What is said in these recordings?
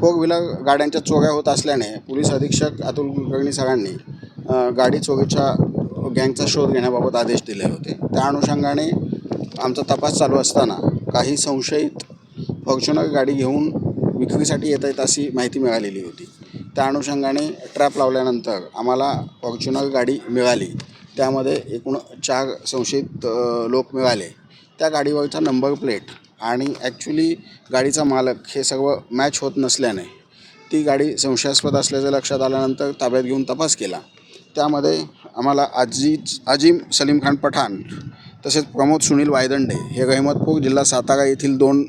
Four wheeler गाड्यांच्या चोऱ्या होत असल्याने पोलीस अधीक्षक अतुल कुलकर्णी सरांनी गाडी चोरीच्या गँगचा शोध घेण्याबाबत आदेश दिले होते. त्या अनुषंगाने आमचा तपास चालू असताना काही संशयित फॉर्च्युनर गाडी घेऊन विक्रीसाठी येत आहेत अशी माहिती मिळालेली होती. त्या अनुषंगाने ट्रॅप लावल्यानंतर आम्हाला फॉर्च्युनर गाडी मिळाली. त्यामध्ये एकूण चार संशयित लोक मिळाले. त्या गाडीवरचा नंबर प्लेट आणि ॲक्च्युली गाडीचा मालक हे सगळं मॅच होत नसल्याने ती गाडी संशयास्पद असल्याचं लक्षात आल्यानंतर ताब्यात घेऊन तपास केला. त्यामध्ये आम्हाला आजीज अजिम सलीम खान पठाण तसेच प्रमोद सुनील वायदंडे हे रहमतपूर जिल्हा सातारा येथील दोन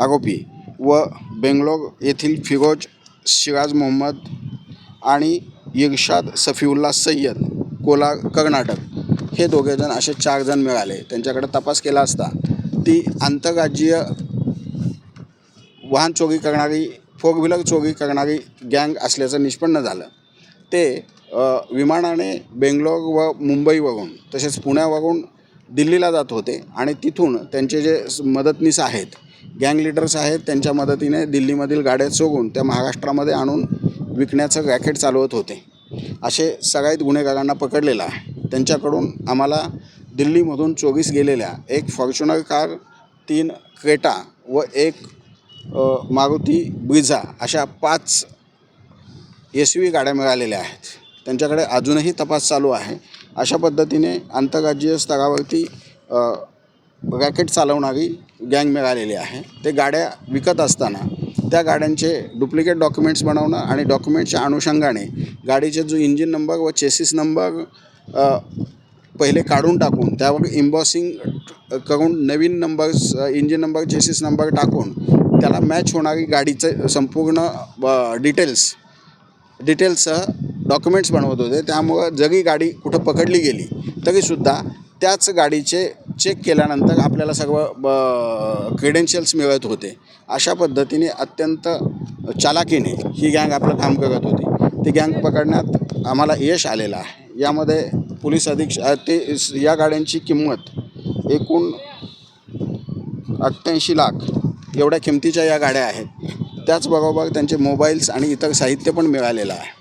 आरोपी व बेंगलोर येथील फिरोज शिराज मोहम्मद आणि इर्शाद सफीउल्ला सय्यद कोला कर्नाटक हे दोघेजण असे चार जण मिळाले. त्यांच्याकडे तपास केला असता ती आंतरराज्यीय वाहन चोरी करणारी फोर व्हीलर चोरी करणारी गँग असल्याचं निष्पन्न झालं. ते विमानाने बेंगलोर व मुंबईवरून तसेच पुण्यावरून दिल्लीला जात होते आणि तिथून त्यांचे जे मदतनीस आहेत गँग लिडर्स आहेत त्यांच्या मदतीने दिल्लीमधील गाड्या चोरून त्या महाराष्ट्रामध्ये आणून विकण्याचं रॅकेट चालवत होते. असे सगळ्यात गुन्हेगारांना पकडलेलं आहे. त्यांच्याकडून आम्हाला दिल्लीमधून चोवीस गेलेल्या एक फॉर्च्युनर कार तीन क्रेटा व एक मारुती ब्रिझा अशा पाच एस व्ही गाड्या मिळालेल्या आहेत. त्यांच्याकडे अजूनही तपास चालू आहे. अशा पद्धतीने आंतरराज्यीय स्तरावरती रॅकेट चालवणारी गँग मिळालेली आहे. ते गाड्या विकत असताना त्या गाड्यांचे डुप्लिकेट डॉक्युमेंट्स बनवणं आणि डॉक्युमेंटच्या अनुषंगाने गाडीचे जो इंजिन नंबर व चेसिस नंबर पहिले काढून टाकून त्यावर इम्बॉसिंग करून नवीन numbers engine number chassis number टाकून त्याला मॅच होणारी गाडीचं संपूर्ण डिटेल्स डिटेल्ससह डॉक्युमेंट्स बनवत होते. त्यामुळं जरी गाडी कुठं पकडली गेली तरीसुद्धा त्याच गाडीचे चेक केल्यानंतर आपल्याला सर्व ब क्रेडेन्शियल्स मिळत होते. अशा पद्धतीने अत्यंत चालाकीने ही गँग आपलं काम करत होती. ती गँग पकडण्यात आम्हाला यश आलेलं आहे. यामध्ये पोलीस अधीक्ष ते या गाड्यांची किंमत एकूण अठ्ठ्याऐंशी लाख एवढ्या किमतीच्या या गाड्या आहेत. त्याचबरोबर त्यांचे मोबाईल्स आणि इतर साहित्य पण मिळालेलं आहे.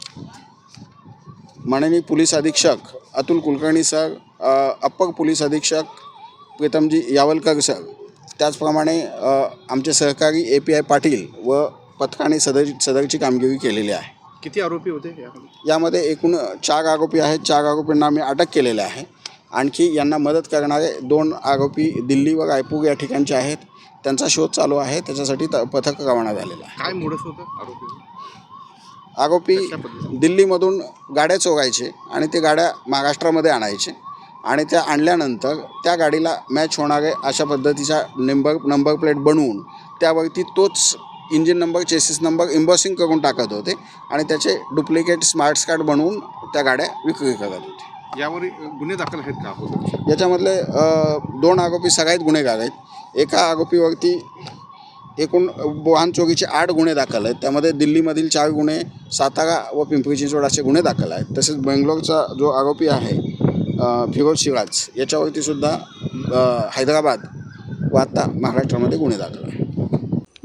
माननीय पोलीस अधीक्षक Atul Kulkarni sir upper police अधीक्षक प्रीतमजी यावलकर सर त्याचप्रमाणे आमचे सहकारी ए पी आय पाटील व पथकाने सदर सदरची कामगिरी केलेली आहे. किती आरोपी होते यामध्ये? यामध्ये एकूण चार आरोपी आहेत. चार आरोपींना आम्ही अटक केलेले आहे. आणखी यांना मदत करणारे दोन आरोपी दिल्ली व रायपूर या ठिकाणचे आहेत. त्यांचा शोध चालू आहे. त्याच्यासाठी त पथक रवाना झालेलं आहे. काय मोडस होतं आरोपी आरोपी कशा पद्धतीने? दिल्लीमधून गाड्या चोरायचे आणि ते गाड्या महाराष्ट्रामध्ये आणायचे आणि त्या आणल्यानंतर त्या गाडीला मॅच होणारे अशा पद्धतीचा नंबर नंबर प्लेट बनवून त्यावरती तोच engine number chassis number embossing करून टाकत होते आणि त्याचे डुप्लिकेट स्मार्ट कार्ड बनवून त्या गाड्या विक्री करत होते. यावर गुन्हे दाखल आहेत का? याच्यामधले दोन आरोपी सगळ्यात गुन्हेगार आहेत. एका आरोपीवरती एकूण वाहन चोरीचे आठ गुन्हे दाखल आहेत. त्यामध्ये दिल्लीमधील चार गुन्हे सातारा व पिंपरी चिंचवड असे गुन्हे दाखल आहेत. तसेच बेंगलोरचा जो आरोपी आहे फिरोज शिराज याच्यावरती सुद्धा हैदराबाद व आता महाराष्ट्रामध्ये गुन्हे दाखल आहे